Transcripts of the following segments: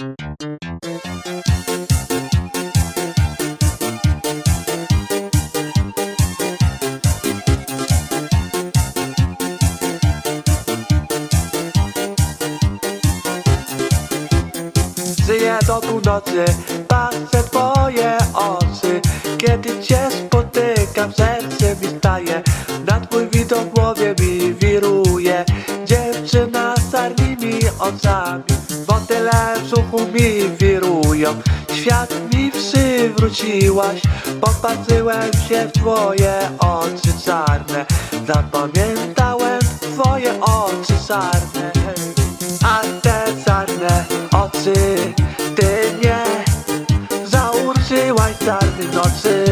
Żyję do północy, patrzę twoje oczy. Kiedy cię spotykam, serce mi staje. Na twój widok w głowie mi wiruje. Dziewczyna z czarnymi oczami. Motyle w brzuchu mi wirują. Świat mi przywróciłaś. Popatrzyłem się w twoje oczy czarne. Zapamiętałem twoje oczy czarne. A te czarne oczy Ty mnie zaurczyłaś czarnej nocy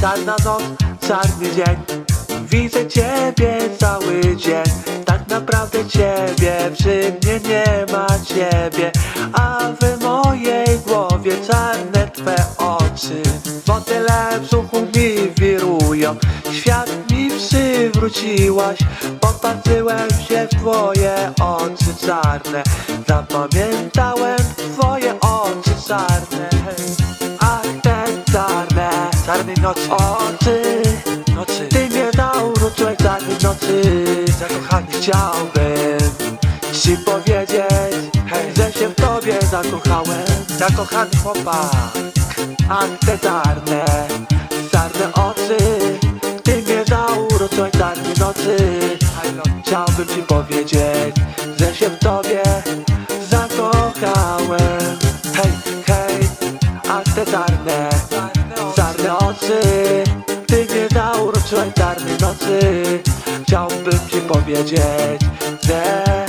Czarna noc, czarny dzień. Widzę ciebie cały dzień. Tak naprawdę ciebie przy mnie nie ma ciebie. A w mojej głowie czarne twe oczy. Motyle brzuchu mi wirują. Świat mi przywróciłaś. Popatrzyłem się w twoje oczy czarne. Zapamiętałem twoje oczy czarne, czarnej nocy. Oczy, nocy. Ty mnie zauroczyłeś czarnej nocy. Zakochany. Chciałbym Ci powiedzieć hej, Że się w tobie zakochałem. Zakochany chłopak. Ach te czarne, czarne oczy. Ty mnie zauroczyłeś czarnej nocy. Chciałbym ci powiedzieć Że się w tobie zakochałem. Hej, hej, a te czarne, oczy Ty mnie zauroczyłaś czarnej nocy. Chciałbym ci powiedzieć, że